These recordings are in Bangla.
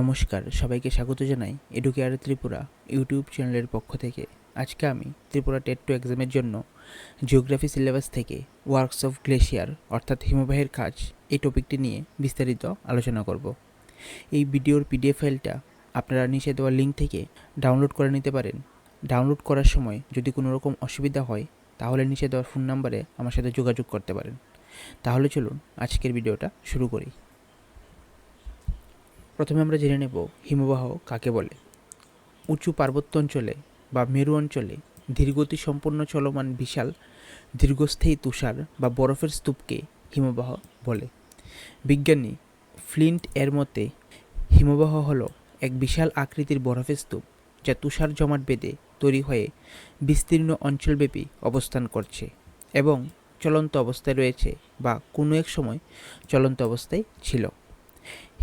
নমস্কার, সবাইকে স্বাগত জানাই এডুকেয়ার ত্রিপুরা ইউটিউব চ্যানেলের পক্ষ থেকে। আজকে আমি ত্রিপুরা টেট টু এক্সামের জন্য জিওগ্রাফি সিলেবাস থেকে ওয়ার্কস অফ গ্লেশিয়ার অর্থাৎ হিমবাহের কাজ এই টপিকটি নিয়ে বিস্তারিত আলোচনা করব। এই ভিডিওর পিডিএফ ফাইলটা আপনারা নিচে দেওয়া লিঙ্ক থেকে ডাউনলোড করে নিতে পারেন। ডাউনলোড করার সময় যদি কোনো রকম অসুবিধা হয়, তাহলে নিচে দেওয়া ফোন নাম্বারে আমার সাথে যোগাযোগ করতে পারেন। তাহলে চলুন আজকের ভিডিওটা শুরু করি। প্রথমে আমরা জেনে নেব হিমবাহ কাকে বলে। উঁচু পার্বত্য অঞ্চলে বা মেরু অঞ্চলে ধীরগতি সম্পন্ন চলমান বিশাল, দীর্ঘস্থায়ী তুষার বা বরফের স্তূপকে হিমবাহ বলে। বিজ্ঞানী ফ্লিন্ট এর মতে, হিমবাহ হল এক বিশাল আকৃতির বরফের স্তূপ যা তুষার জমাট বেঁধে তৈরি হয়ে বিস্তীর্ণ অঞ্চলব্যাপী অবস্থান করছে এবং চলন্ত অবস্থায় রয়েছে বা কোনো এক সময় চলন্ত অবস্থায় ছিল।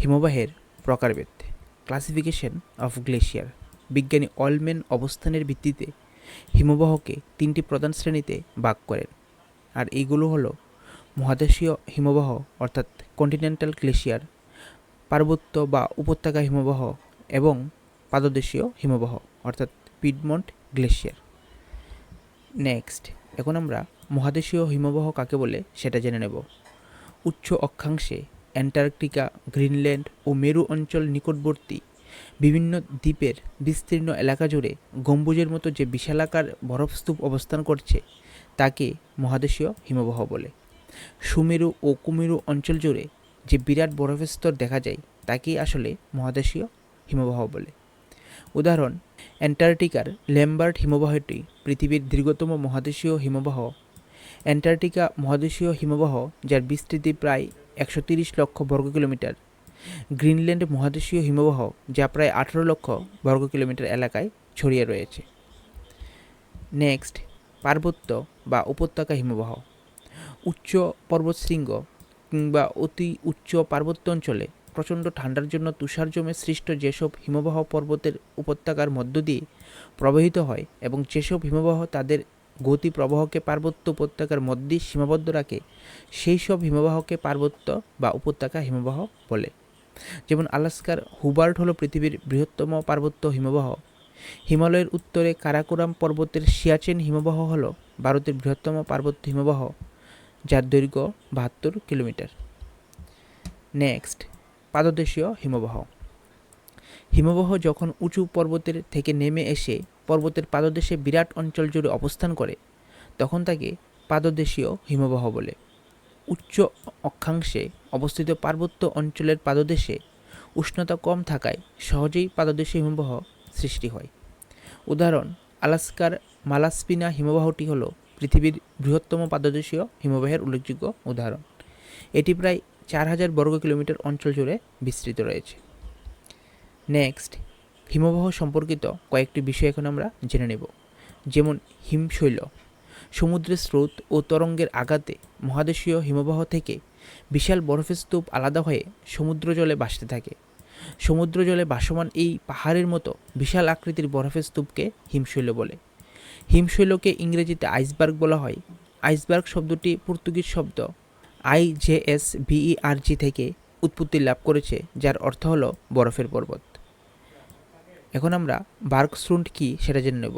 হিমবাহের প্রকারভেদ। ক্লাসিফিকেশন অফ গ্লেশিয়ার বিজ্ঞানী অলম্যান অবস্থানের ভিত্তিতে হিমবাহকে তিনটি প্রধান শ্রেণীতে ভাগ করেন। আর এইগুলো হলো মহাদেশীয় হিমবাহ, অর্থাৎ কন্টিনেন্টাল গ্লেশিয়ার পার্বত্য বা উপত্যকা হিমবাহ এবং পাদদেশীয় হিমবাহ, অর্থাৎ পিডমন্ট গ্লেশিয়ার নেক্সট এখন আমরা মহাদেশীয় হিমবাহ কাকে বলে সেটা জেনে নেব। উচ্চ অক্ষাংশে অ্যান্টার্কটিকা, গ্রিনল্যান্ড ও মেরু অঞ্চল নিকটবর্তী বিভিন্ন দ্বীপের বিস্তীর্ণ এলাকা জুড়ে গম্বুজের মতো যে বিশালাকার বরফস্তূপ অবস্থান করছে, তাকে মহাদেশীয় হিমবাহ বলে। সুমেরু ও কুমেরু অঞ্চল জুড়ে যে বিরাট বরফের স্তর দেখা যায় তাকেই আসলে মহাদেশীয় হিমবাহ বলে। উদাহরণ, অ্যান্টার্কটিকার ল্যাম্বার্ট হিমবাহটি পৃথিবীর দীর্ঘতম মহাদেশীয় হিমবাহ। অ্যান্টার্কটিকা মহাদেশীয় হিমবাহ, যার বিস্তৃতি প্রায় একশো তিরিশ লক্ষ বর্গ কিলোমিটার। গ্রিনল্যান্ড মহাদেশীয় হিমবাহ যা প্রায় আঠেরো লক্ষ বর্গ কিলোমিটার এলাকায় ছড়িয়ে রয়েছে। নেক্সট, পার্বত্য বা উপত্যকা হিমবাহ। উচ্চ পর্বতশৃঙ্গ কিংবা অতি উচ্চ পার্বত্য অঞ্চলে প্রচণ্ড ঠান্ডার জন্য তুষার জমে সৃষ্ট যেসব হিমবাহ পর্বতের উপত্যকার মধ্য দিয়ে প্রবাহিত হয় এবং যেসব হিমবাহ তাদের গতি প্রবাহকে পার্বত্য উপত্যকার মধ্যে সীমাবদ্ধ রাখে, সেই সব হিমবাহকে পার্বত্য বা উপত্যকা হিমবাহ বলে। যেমন আলাস্কার হুবার্ট হলো পৃথিবীর বৃহত্তম পার্বত্য হিমবাহ। হিমালয়ের উত্তরে কারাকোরাম পর্বতের সিয়াচেন হিমবাহ হলো ভারতের বৃহত্তম পার্বত্য হিমবাহ, যার দৈর্ঘ্য বাহাত্তর কিলোমিটার। নেক্সট, পাদদেশীয় হিমবাহ। হিমবাহ যখন উঁচু পর্বতের থেকে নেমে এসে পর্বতের পাদদেশে বিরাট অঞ্চল জুড়ে অবস্থান করে, তখন তাকে পাদদেশীয় হিমবাহ বলে। উচ্চ অক্ষাংশে অবস্থিত পার্বত্য অঞ্চলের পাদদেশে উষ্ণতা কম থাকায় সহজেই পাদদেশীয় হিমবাহ সৃষ্টি হয়। উদাহরণ, আলাস্কার মালাস্পিনা হিমবাহটি হল পৃথিবীর বৃহত্তম পাদদেশীয় হিমবাহের উল্লেখযোগ্য উদাহরণ। এটি প্রায় চার হাজার বর্গ কিলোমিটার অঞ্চল জুড়ে বিস্তৃত রয়েছে। নেক্সট হিমবাহ সম্পর্কিত কয়েকটি বিষয় এখন আমরা জেনে নেব। যেমন হিমশৈল, সমুদ্রের স্রোত ও তরঙ্গের আঘাতে মহাদেশীয় হিমবাহ থেকে বিশাল বরফের স্তূপ আলাদা হয়ে সমুদ্র জলে ভাসতে থাকে। সমুদ্র জলে ভাসমান এই পাহাড়ের মতো বিশাল আকৃতির বরফের স্তূপকে হিমশৈল বলে। হিমশৈলকে ইংরেজিতে আইসবার্গ বলা হয়। আইসবার্গ শব্দটি পর্তুগিজ শব্দ আই জে এস বিইআরজি থেকে উৎপত্তি লাভ করেছে, যার অর্থ হলো বরফের পর্বত। এখন আমরা বার্কস্রুন্ড কি সেটা জেনে নেব।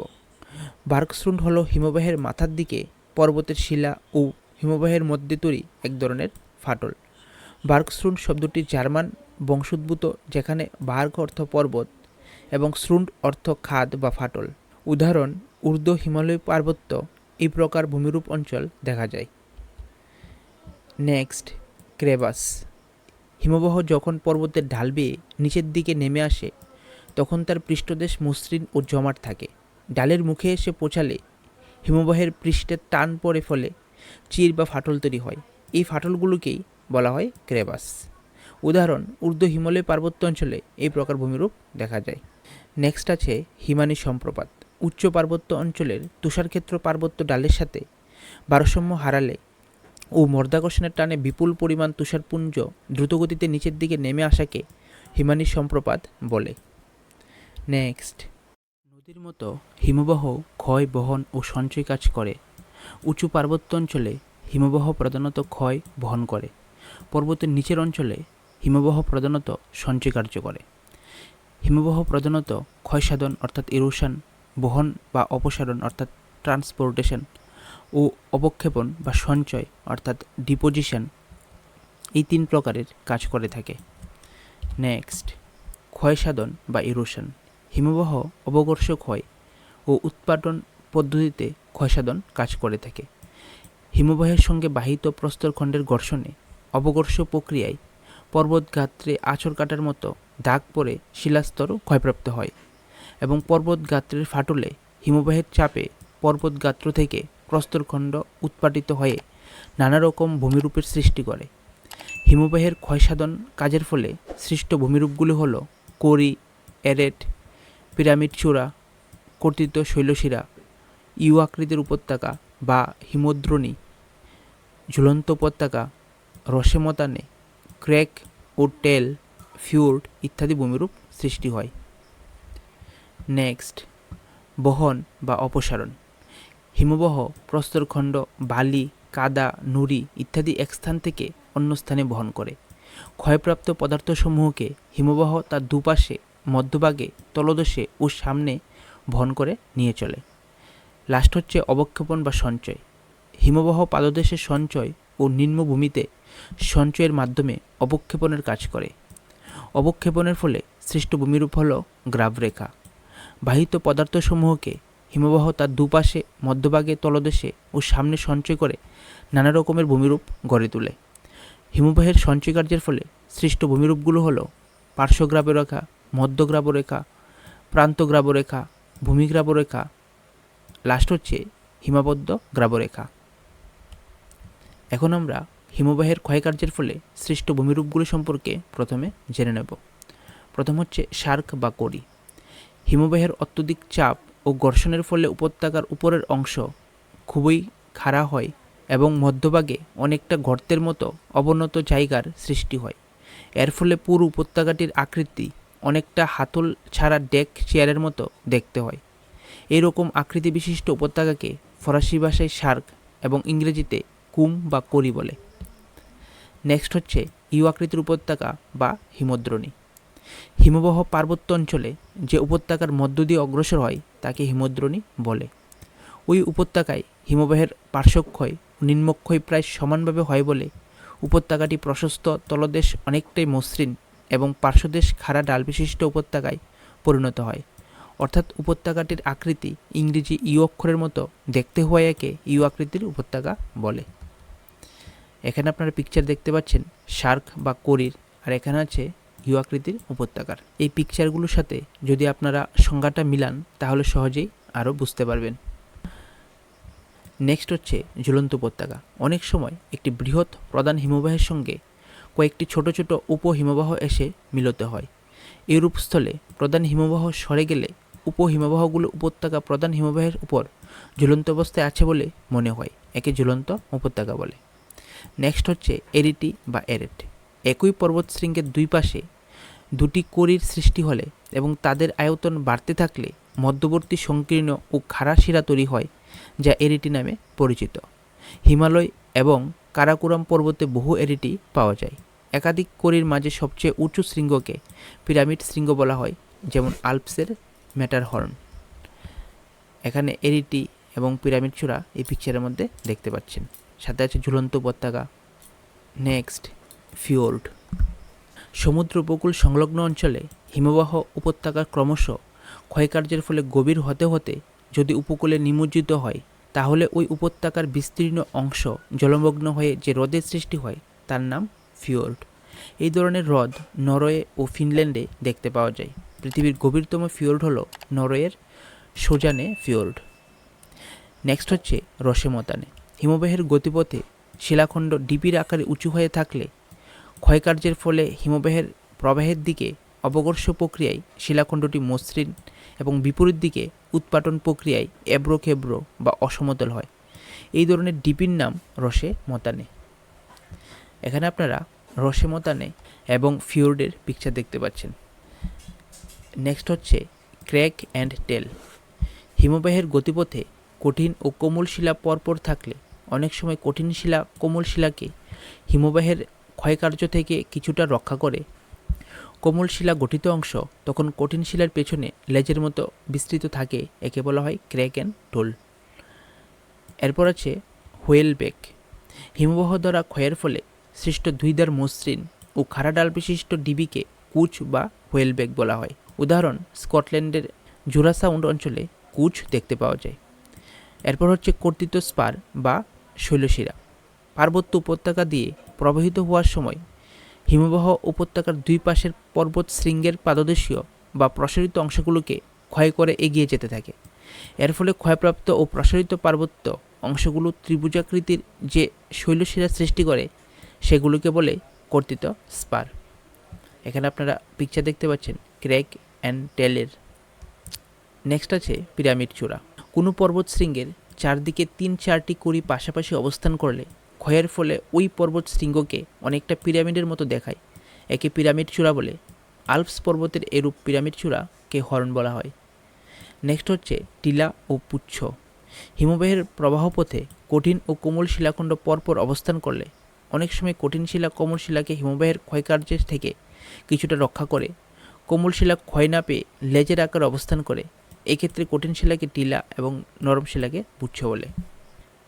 বার্কস্রুন্ড হলো হিমবাহের মাথার দিকে পর্বতের শিলা ও হিমবাহের মধ্যে তৈরি এক ধরনের ফাটল। বার্কস্রুন্ড শব্দটি জার্মান বংশোদ্ভূত, যেখানে বার্ক অর্থ পর্বত এবং শ্রুন্ড অর্থ খাদ বা ফাটল। উদাহরণ, ঊর্ধ্ব হিমালয় পার্বত্য এই প্রকার ভূমিরূপ অঞ্চল দেখা যায়। Next, crevasse. হিমবাহ যখন পর্বতের ঢাল বেয়ে নিচের দিকে নেমে আসে তখন তার পৃষ্ঠদেশ মসৃণ ও জমাট থাকে। ডালের মুখে এসে পৌঁছালে হিমবাহের পৃষ্ঠের টান পড়ে ফলে চির বা ফাটল তৈরি হয়। এই ফাটলগুলোকেই বলা হয় ক্রেবাস। উদাহরণ, ঊর্ধ্ব হিমালয় পার্বত্য অঞ্চলে এই প্রকার ভূমিরূপ দেখা যায়। নেক্সট আছে হিমানি সম্প্রপাত। উচ্চ পার্বত্য অঞ্চলের তুষারক্ষেত্র পার্বত্য ডালের সাথে ভারসাম্য হারালে ও মর্দাকর্ষণের টানে বিপুল পরিমাণ তুষারপুঞ্জ দ্রুতগতিতে নিচের দিকে নেমে আসাকে হিমানী সম্প্রপাত বলে। নেক্সট। নদীর মতো হিমবাহ ক্ষয়, বহন ও সঞ্চয় কাজ করে। উঁচু পার্বত্য অঞ্চলে হিমবাহ প্রধানত ক্ষয়, বহন করে। পর্বতের নিচের অঞ্চলে হিমবাহ প্রধানত সঞ্চয় কার্য করে। হিমবাহ প্রধানত ক্ষয়সাধন অর্থাৎ ইরোশন বহন বা অপসারণ অর্থাৎ ট্রান্সপোর্টেশন ও অবক্ষেপণ বা সঞ্চয় অর্থাৎ ডিপোজিশন এই তিন প্রকারের কাজ করে থাকে। নেক্সট। ক্ষয়সাধন বা ইরোশন হিমবাহ অবকর্ষ ক্ষয় ও উৎপাদন পদ্ধতিতে ক্ষয়সাধন কাজ করে থাকে। হিমবাহের সঙ্গে বাহিত প্রস্তরখণ্ডের ঘর্ষণে অবকর্ষ প্রক্রিয়ায় পর্বতগাত্রে আঁচড় কাটার মতো দাগ পড়ে শিলাস্তর ক্ষয়প্রাপ্ত হয় এবং পর্বতগাত্রের ফাটলে হিমবাহের চাপে পর্বতগাত্র থেকে প্রস্তরখণ্ড উৎপাটিত হয়ে নানা রকম ভূমিরূপের সৃষ্টি করে। হিমবাহের ক্ষয়সাধন কাজের ফলে সৃষ্ট ভূমিরূপগুলি হল করি, এরেট পিরামিড চূড়া কর্তিত শৈলশিরা, ইউ আকৃতির উপত্যকা বা হিমদ্রোণী, ঝুলন্ত উপত্যকা, রসেমতানে ক্র্যাক ও টেল ফিউর্ড ইত্যাদি ভূমিরূপ সৃষ্টি হয়। নেক্সট, বহন বা অপসারণ। হিমবহ, প্রস্তরখণ্ড, বালি, কাদা, নুড়ি ইত্যাদি এক স্থান থেকে অন্য স্থানে বহন করে। ক্ষয়প্রাপ্ত পদার্থসমূহকে হিমবাহ তার দুপাশে মধ্যভাগে তলদেশে ও সামনে বহন করে নিয়ে চলে। লাস্ট হচ্ছে অবক্ষেপণ বা সঞ্চয়। হিমবাহ পাদদেশে সঞ্চয় ও নিম্নভূমিতে সঞ্চয়ের মাধ্যমে অবক্ষেপণের কাজ করে। অবক্ষেপণের ফলে সৃষ্ট ভূমিরূপ হল গ্রাবরেখা। বাহিত পদার্থসমূহকে হিমবাহ তার দুপাশে, মধ্যভাগে, তলদেশে ও সামনে সঞ্চয় করে নানা রকমের ভূমিরূপ গড়ে তোলে। হিমবাহের সঞ্চয় কার্যের ফলে সৃষ্ট ভূমিরূপগুলো হল পার্শ্বগ্রাবরেখা মধ্যগ্রাবরেখা, প্রান্তগ্রাবরেখা, ভূমিগ্রাবরেখা লাস্ট হচ্ছে হিমাবদ্ধ গ্রাবরেখা এখন আমরা হিমবাহের ক্ষয়কার্যের ফলে সৃষ্ট ভূমিরূপগুলি সম্পর্কে প্রথমে জেনে নেব। প্রথম হচ্ছে শার্ক বা করি হিমবাহের অত্যধিক চাপ ও ঘর্ষণের ফলে উপত্যকার উপরের অংশ খুবই খাড়া হয় এবং মধ্যভাগে অনেকটা গর্তের মতো অবনত জায়গার সৃষ্টি হয়। এর ফলে পুরো উপত্যকাটির আকৃতি অনেকটা হাতল ছাড়া ডেক চেয়ারের মতো দেখতে হয়। এরকম আকৃতি বিশিষ্ট উপত্যকাকে ফরাসি ভাষায় শার্ক এবং ইংরেজিতে কুম বা করি বলে। নেক্সট হচ্ছে ইউ আকৃতির উপত্যকা বা হিমদ্রণী। হিমবাহ পার্বত্য অঞ্চলে যে উপত্যকার মধ্য দিয়ে অগ্রসর হয় তাকে হিমদ্রণী বলে। ওই উপত্যকায় হিমবাহের পার্শ্বক্ষয় নিম্নক্ষয় প্রায় সমানভাবে হয় বলে উপত্যকাটি প্রশস্ত তলদেশ অনেকটাই মসৃণ এবং পার্শ্বদেশ খাড়া ডাল বিশিষ্ট উপত্যকায় পরিণত হয়। অর্থাৎ উপত্যকাটির আকৃতি ইংরেজি ইউ অক্ষরের মতো দেখতে হওয়ায় একে ইউ আকৃতির উপত্যকা বলে। এখানে আপনারা পিকচার দেখতে পাচ্ছেন শার্ক বা করির, আর এখানে আছে ইউ আকৃতির উপত্যকার। এই পিকচারগুলোর সাথে যদি আপনারা সংজ্ঞাটা মিলান, তাহলে সহজেই আরও বুঝতে পারবেন। নেক্সট হচ্ছে ঝুলন্ত উপত্যকা। অনেক সময় একটি বৃহৎ প্রধান হিমবাহের সঙ্গে কয়েকটি ছোট ছোট উপহিমবাহ এসে মিলিত হয়। এরূপ স্থলে প্রধান হিমবাহ সরে গেলে উপহিমবাহগুলো উপত্যকা প্রধান হিমবাহের উপর ঝুলন্ত অবস্থায় আছে বলে মনে হয়, একে ঝুলন্ত উপত্যকা বলে। নেক্সট হচ্ছে এরিটি বা এরেট। একই পর্বত শৃঙ্গের দুই পাশে দুটি করির সৃষ্টি হলে এবং তাদের আয়তন বাড়তে থাকলে মধ্যবর্তী সংকীর্ণ ও খাড়া শিরা তৈরি হয়, যা এরিটি নামে পরিচিত। হিমালয় এবং কারাকুরাম পর্বতে বহু এরিটি পাওয়া যায়। একাধিক করির মাঝে সবচেয়ে উঁচু শৃঙ্গকে পিরামিড শৃঙ্গ বলা হয়, যেমন আলপসের ম্যাটারহর্ন। এখানে এরিটি এবং পিরামিড চূড়া এই পিকচারের মধ্যে দেখতে পাচ্ছেন। সাথে আছে ঝুলন্ত উপত্যকা, নেক্সট ফিওর্ড সমুদ্র উপকূল সংলগ্ন অঞ্চলে হিমবাহ উপত্যকা ক্রমশ ক্ষয়কার্যের ফলে গভীর হতে হতে যদি উপকূলে নিমজ্জিত হয় তাহলে ওই উপত্যকার বিস্তীর্ণ অংশ জলমগ্ন হয়ে যে হ্রদের সৃষ্টি হয়, তার নাম ফিওর্ড এই ধরনের হ্রদ নরওয়ে ও ফিনল্যান্ডে দেখতে পাওয়া যায়। পৃথিবীর গভীরতম ফিওর্ড হল নরওয়ের সোজানে ফিওর্ড নেক্সট হচ্ছে রসেমতানে। হিমবাহের গতিপথে শিলাখণ্ড ডিপির আকারে উঁচু হয়ে থাকলে ক্ষয়কার্যের ফলে হিমবাহের প্রবাহের দিকে অবকর্ষ প্রক্রিয়ায় শিলাখণ্ডটি মসৃণ এবং বিপরীত দিকে উৎপাটন প্রক্রিয়ায় এব্রো খেব্রো বা অসমতল হয়। এই ধরনের ডিপির নাম রসে মতানে। এখানে আপনারা রসে মতানে এবং ফিওর্ডের পিকচার দেখতে পাচ্ছেন। নেক্সট হচ্ছে ক্র্যাক অ্যান্ড টেল। হিমবাহের গতিপথে কঠিন ও কোমল শিলা পরপর থাকলে অনেক সময় কঠিন শিলা, কোমল শিলাকে হিমবাহের ক্ষয়কার্য থেকে কিছুটা রক্ষা করে কোমল শিলা গঠিত অংশ তখন কঠিন শিলার পেছনে লেজের মতো বিস্তৃত থাকে, একে বলা হয় ক্র্যাক অ্যান্ড টোল এরপর আছে হোয়েল বেক হিমবাহ দ্বারা ক্ষয়ের ফলে সৃষ্ট দুইদার মসৃণ ও খাড়া ডাল বিশিষ্ট ডিবিকে কুচ বা হোয়েল বেক বলা হয়। উদাহরণ, স্কটল্যান্ডের জুরাসাউন্ড অঞ্চলে কুচ দেখতে পাওয়া যায়। এরপর হচ্ছে কর্তৃত্ব স্পার বা শৈলশিরা। পার্বত্য উপত্যকা দিয়ে প্রবাহিত হওয়ার সময় হিমবাহ উপত্যকার দুই পাশের পর্বত শৃঙ্গের পাদদেশীয় বা প্রসারিত অংশগুলোকে ক্ষয় করে এগিয়ে যেতে থাকে। এর ফলে ক্ষয়প্রাপ্ত ও প্রসারিত পার্বত্য অংশগুলো ত্রিভুজাকৃতির যে শৈলশিরা সৃষ্টি করে, সেগুলোকে বলে কর্তৃত স্পার। এখানে আপনারা পিকচার দেখতে পাচ্ছেন ক্র্যাক অ্যান্ড টেলের। নেক্সট আছে পিরামিড চূড়া। কোনো পর্বত শৃঙ্গের চারদিকে তিন চারটি কুড়ি পাশাপাশি অবস্থান করলে ক্ষয়ের ফলে ওই পর্বত শৃঙ্গকে অনেকটা পিরামিডের মতো দেখায়। একে পিরামিড চূড়া বলে। আলপস পর্বতের এরূপ পিরামিড চূড়াকে হরণ বলা হয়। নেক্সট হচ্ছে টিলা ও পুচ্ছ। হিমবাহের প্রবাহপথে কঠিন ও কোমল শিলাখণ্ড পরপর অবস্থান করলে অনেক সময় কঠিন শিলা কোমল শিলাকে হিমবাহের ক্ষয়কার্যের থেকে কিছুটা রক্ষা করে। কোমল শিলা ক্ষয় না পেয়ে লেজের আকার অবস্থান করে। এক্ষেত্রে কঠিন শিলাকে টিলা এবং নরম শিলাকে পুচ্ছ বলে।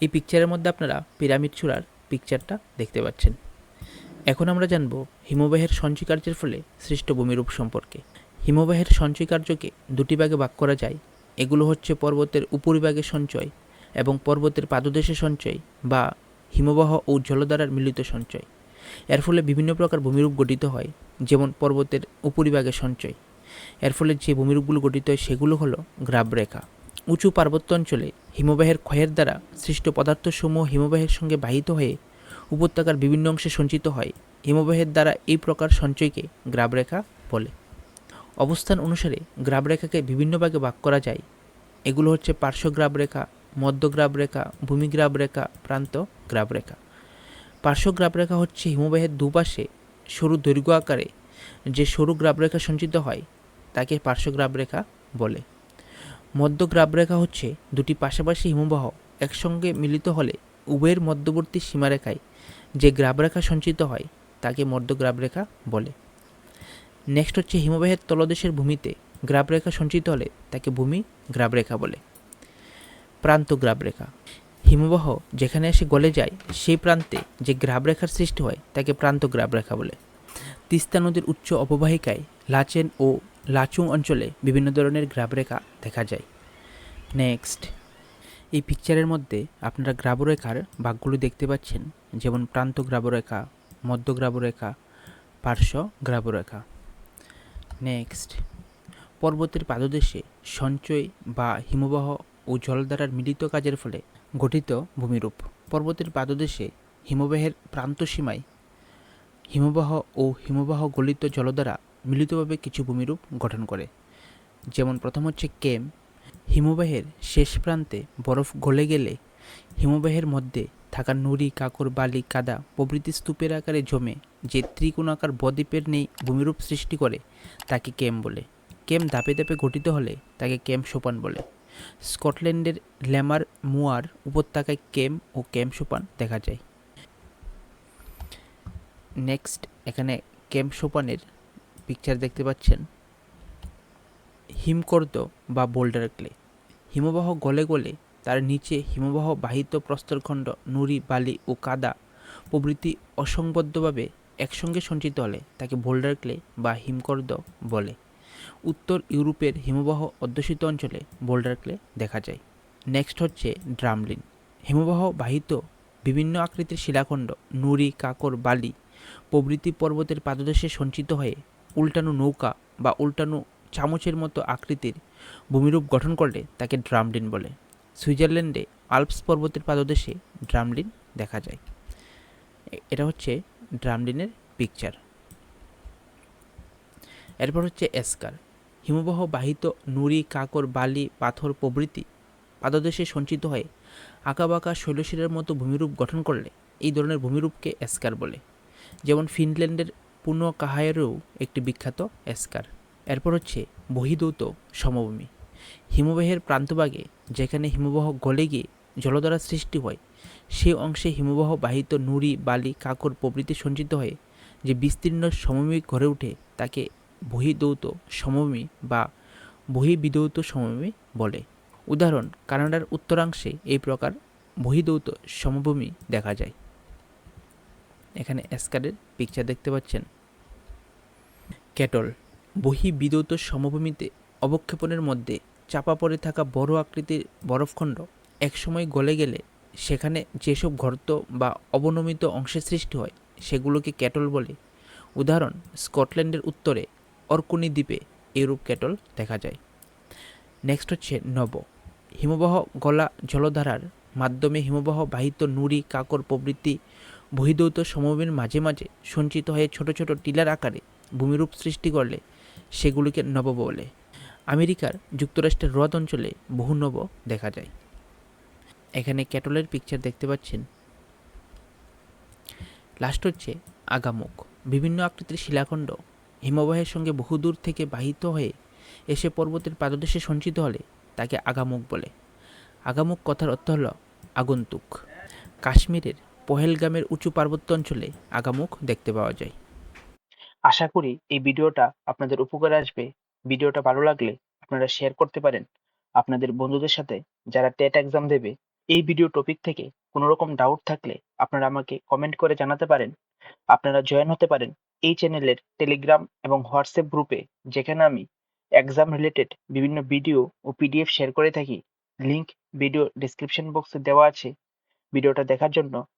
এই পিকচারের মধ্যে আপনারা পিরামিড চূড়ার পিকচারটা দেখতে পাচ্ছেন। এখন আমরা জানব হিমবাহের সঞ্চয়কার্যের ফলে সৃষ্ট ভূমিরূপ সম্পর্কে। হিমবাহের সঞ্চয়কার্যকে দুটি ভাগে ভাগ করা যায়। এগুলো হচ্ছে পর্বতের উপরিভাগে সঞ্চয় এবং পর্বতের পাদদেশে সঞ্চয় বা হিমবাহ ও জলধারার মিলিত সঞ্চয়। এর ফলে বিভিন্ন প্রকার ভূমিরূপ গঠিত হয়, যেমন পর্বতের উপরিভাগে সঞ্চয়। এর ফলে যে ভূমিরূপগুলো গঠিত হয় সেগুলো হলো গ্রাবরেখা। উঁচু পার্বত্য অঞ্চলে হিমবাহের ক্ষয়ের দ্বারা সৃষ্ট পদার্থসমূহ হিমবাহের সঙ্গে বাহিত হয়ে উপত্যকার বিভিন্ন অংশে সঞ্চিত হয়। হিমবাহের দ্বারা এই প্রকার সঞ্চয়কে গ্রাবরেখা বলে। অবস্থান অনুসারে গ্রাবরেখাকে বিভিন্ন ভাগে ভাগ করা যায়। এগুলো হচ্ছে পার্শ্বগ্রাব রেখা মধ্যগ্রাব রেখা ভূমিগ্রাব রেখা প্রান্ত গ্রাব রেখা পার্শ্বগ্রাব রেখা হচ্ছে হিমবাহের দুপাশে সরু দৈর্ঘ্য আকারে যে সরু গ্রাবরেখা সঞ্চিত হয়, তাকে পার্শ্বগ্রাব রেখা বলে। মধ্যগ্রাব গ্রাবরেখা হচ্ছে দুটি পাশাপাশি হিমবাহ একসঙ্গে মিলিত হলে উভয়ের মধ্যবর্তী সীমারেখায় যে গ্রাবরেখা সঞ্চিত হয়, তাকে মধ্যগ্রাব গ্রাবরেখা বলে। নেক্সট হচ্ছে হিমবাহের তলদেশের ভূমিতে গ্রাবরেখা সঞ্চিত হলে তাকে ভূমি গ্রাবরেখা বলে। প্রান্ত গ্রাবরেখা। হিমবাহ যেখানে এসে গলে যায়, সেই প্রান্তে যে গ্রাবরেখার সৃষ্টি হয়, তাকে প্রান্ত গ্রাবরেখা বলে। তিস্তা নদীর উচ্চ অববাহিকায় লাচেন ও লাচুং অঞ্চলে বিভিন্ন ধরনের গ্রাবরেখা দেখা যায়। নেক্সট, এই পিকচারের মধ্যে আপনারা গ্রাবরেখার ভাগগুলো দেখতে পাচ্ছেন, যেমন প্রান্ত গ্রাবরেখা, মধ্য গ্রাবরেখা, পার্শ্ব গ্রাবরেখা। নেক্সট, পর্বতের পাদদেশে সঞ্চয় বা হিমবাহ ও জলধারার মিলিত কাজের ফলে গঠিত ভূমিরূপ। পর্বতের পাদদেশে হিমবাহের প্রান্তসীমায় হিমবাহ ও হিমবাহ গলিত জলধারা মিলিতভাবে কিছু ভূমিরূপ গঠন করে। যেমন প্রথম হচ্ছে কেম। হিমবাহের শেষ প্রান্তে বরফ গলে গেলে হিমবাহের মধ্যে থাকা নুড়ি, কাকর, বালি, কাদা প্রভৃতি স্তূপের আকারে জমে যে ত্রিকোণাকার বদ্বীপের নেই ভূমিরূপ সৃষ্টি করে, তাকে কেম বলে। কেম ধাপে ধাপে গঠিত হলে তাকে কেম সোপান বলে। স্কটল্যান্ডের ল্যামার মুয়ার উপত্যকায় কেম ও কেম সোপান দেখা যায়। নেক্সট, এখানে কেম সোপানের পিকচার দেখতে পাচ্ছেন? হিমকর্দ বা বোল্ডার ক্লে। হিমবাহ গলে গলে তার নিচে হিমবাহ বাহিত প্রস্তরখণ্ড নুড়ি, বালি ও কাদা প্রভৃতি অসংবদ্ধভাবে একসঙ্গে সঞ্চিত হলে তাকে বোল্ডার ক্লে বা হিমকর্দ বলে। উত্তর ইউরোপের হিমবাহ অধ্যুষিত অঞ্চলে বোল্ডার ক্লে দেখা যায়। নেক্সট হচ্ছে ড্রামলিন। হিমবাহ বাহিত বিভিন্ন আকৃতির শিলাখণ্ড, নুড়ি, কাকর, বালি প্রভৃতি পর্বতের পাদদেশে সঞ্চিত হয়ে উল্টানো নৌকা বা উল্টানো চামচের মতো আকৃতির ভূমিরূপ গঠন করলে তাকে ড্রামলিন বলে। সুইজারল্যান্ডে আলপস পর্বতের পাদদেশে ড্রামলিন দেখা যায়। এটা হচ্ছে ড্রামলিনের পিকচার এরপর হচ্ছে এসকার। হিমবাহ বাহিত নুড়ি, কাকর, বালি, পাথর প্রভৃতি পাদদেশে সঞ্চিত হয়ে আঁকাবাঁকা শৈলশিরার মতো ভূমিরূপ গঠন করলে এই ধরনের ভূমিরূপকে এসকার বলে। যেমন ফিনল্যান্ডের পুনঃ কাহায়েরও একটি বিখ্যাত এসকার। এরপর হচ্ছে বহিদৌত সমভূমি। হিমবাহের প্রান্তভাগে যেখানে হিমবাহ গলে গিয়ে জলধারা সৃষ্টি হয় সেই অংশে হিমবাহ বাহিত নুড়ি, বালি, কাকর প্রভৃতি সঞ্চিত হয়ে যে বিস্তীর্ণ সমভূমি গড়ে ওঠে, তাকে বহির্দৌত সমভূমি বা বহির্বিদৌত সমভূমি বলে। উদাহরণ, কানাডার উত্তরাংশে এই প্রকার বহির্দৌত সমভূমি দেখা যায়। এখানে এসকারের পিকচার দেখতে পাচ্ছেন। ক্যাটল। বহির্বিদৌত সমভূমিতে, অবক্ষেপণের মধ্যে চাপা পড়ে থাকা বড় আকৃতির বরফখণ্ড একসময় গলে গেলে সেখানে যেসব গর্ত বা অবনমিত অংশের সৃষ্টি হয়, সেগুলোকে ক্যাটল বলে। উদাহরণ, স্কটল্যান্ডের উত্তরে অর্কুনি দ্বীপে এরূপ ক্যাটল দেখা যায়। নেক্সট হচ্ছে নব। হিমবাহ গলা জলধারার মাধ্যমে হিমবাহ বাহিত নুড়ি, কাকর প্রভৃতি বহিদৌত সমভূমির মাঝে মাঝে সঞ্চিত হয়ে ছোট ছোট টিলার আকারে ভূমিরূপ সৃষ্টি করলে সেগুলিকে নব বলে। আমেরিকার যুক্তরাষ্ট্রের হ্রদ অঞ্চলে বহু নব দেখা যায়। এখানে ক্যাটলের পিকচার দেখতে পাচ্ছেন। লাস্ট হচ্ছে আগামুখ বিভিন্ন আকৃতির শিলাখণ্ড হিমবাহের সঙ্গে বহুদূর থেকে বাহিত হয়ে এসে পর্বতের পাদদেশে সঞ্চিত হলে তাকে আগামুখ বলে। আগামুখ কথার অর্থ হল আগন্তুক। কাশ্মীরের পহেলগামের উঁচু পার্বত্য অঞ্চলে আগামুখ দেখতে পাওয়া যায়। আশা করি এই ভিডিওটা আপনাদের উপকারে আসবে। ভিডিওটা ভালো লাগলে আপনারা শেয়ার করতে পারেন। আপনাদের বন্ধুদের সাথে যারা টেট এক্সাম দেবে, এই ভিডিও টপিক থেকে কোনো রকম ডাউট থাকলে আপনারা আমাকে কমেন্ট করে জানাতে পারেন। আপনারা জয়েন হতে পারেন এই চ্যানেলের টেলিগ্রাম এবং হোয়াটসঅ্যাপ গ্রুপে যেখানে আমি এক্সাম রিলেটেড বিভিন্ন ভিডিও ও পিডিএফ শেয়ার করে থাকি। লিংক ভিডিও ডিসক্রিপশন বক্সে দেওয়া আছে। ভিডিওটা দেখার জন্য